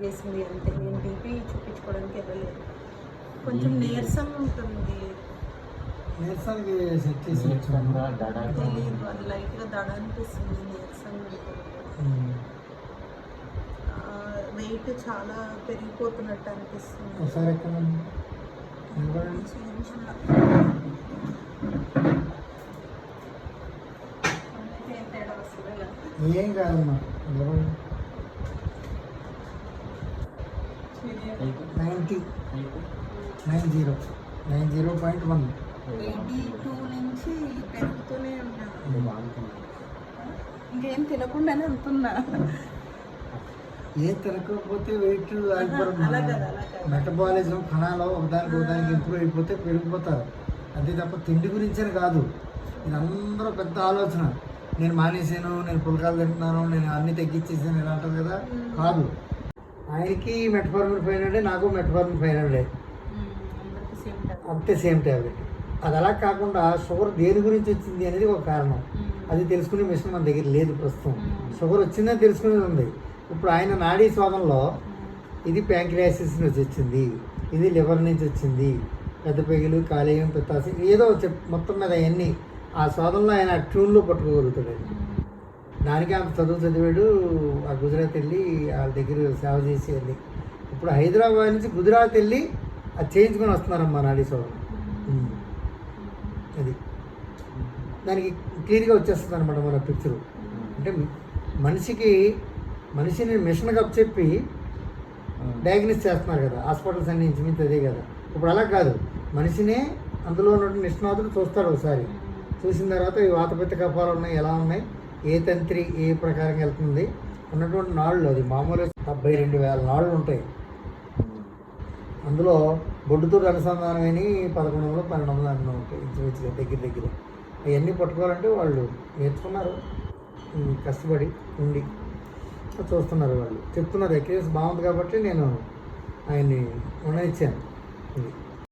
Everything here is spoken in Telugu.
వేసింది అంతే నేను బీపీ చూపించుకోవడానికి వెళ్ళలేదు. కొంచెం నీరసం ఉంటుంది. నీరసానికి సెట్ చేసి తెలియదు అది లైట్గా దడ అనిపిస్తుంది నీరసం ఉంటుంది. వెయిట్ చాలా పెరిగిపోతున్నట్టు అనిపిస్తుంది. ఒకసారి ఎక్కడ ఏం తేడా వస్తుందా ఏం కాదమ్మా నిలబడండి ninety. Nine zero. Nine zero point one. నుంచి పెరుగుతూనే ఇంకేం తినకుండానే ఉంటున్నా ఏ తినకపోతే వెయిట్. మెటబాలిజం కణాలు ఒకదానికి ఒకదానికి ఇంప్రూవ్ అయిపోతే పెరిగిపోతారు. అంతే తప్ప తిండి గురించని కాదు. ఇది అందరూ పెద్ద ఆలోచన. నేను మానేసాను నేను పులకాలు తింటున్నాను నేను అన్ని తగ్గించేసాను ఇలా అంటారు కదా. కాదు. ఆయనకి మెటఫార్మిన్ ఫైవ్ హండ్రెడ్ నాకు మెటఫార్మిన్ ఫైవ్ హండ్రెడ్ అంతే సేమ్ ట్యాబ్లెట్ అది అలా కాకుండా షుగర్ దేని గురించి వచ్చింది అనేది ఒక కారణం. అది తెలుసుకునే మిషన్ మన దగ్గర లేదు ప్రస్తుతం. షుగర్ వచ్చిందని తెలుసుకునేది ఉంది. ఇప్పుడు ఆయన నాడీ శోధనలో ఇది ప్యాంక్రియాసిస్ నుంచి వచ్చింది. ఇది లివర్ నుంచి వచ్చింది. పెద్ద పెగులు కాలేయం పిత్తాసి ఏదో చెప్ మొత్తం మీద అవన్నీ ఆ శోధనలో ఆయన ట్యూన్లో పట్టుకోగలుగుతాడు. దానికి ఆమె చదువు చదివాడు. ఆ గుజరాత్ వెళ్ళి వాళ్ళ దగ్గర సేవ చేసి వెళ్ళి. ఇప్పుడు హైదరాబాద్ నుంచి గుజరాత్ వెళ్ళి అది చేయించుకొని వస్తున్నారమ్మా నాడీ ఉమ్. అది. దానికి క్లియర్గా వచ్చేస్తుంది అనమాట మన పిక్చరు అంటే మనిషికి మనిషిని మిషన్ కప్ చెప్పి డయాగ్నోస్ చేస్తున్నారు కదా. హాస్పిటల్స్ అన్ని ఇంచుమించు అదే కదా. ఇప్పుడు అలా కాదు. మనిషినే అందులో ఉన్నటువంటి నిష్ణాతులు చూస్తాడు ఒకసారి. చూసిన తర్వాత ఈ వాతపిత్త కఫాలు ఉన్నాయి ఎలా ఉన్నాయి? ఏ తంత్రి ఏ ప్రకారం వెళ్తుంది ఉన్నటువంటి నాళ్ళు అది. మామూలు డెబ్బై రెండు వేల నాళ్ళు ఉంటాయి. అందులో బొడ్డుతో అనుసంధానమైన పదకొండు వందలు పన్నెండు వందలు అన్నీ ఉంటాయి ఇంచుమించుగా దగ్గర దగ్గర. అవన్నీ పట్టుకోవాలంటే వాళ్ళు నేర్చుకున్నారు. కష్టపడి ఉండి చూస్తున్నారు వాళ్ళు. చెప్తున్నారు ఎక్స్పీరియన్స్ బాగుంది కాబట్టి నేను ఆయన్ని ఉండనిచ్చాను ఇది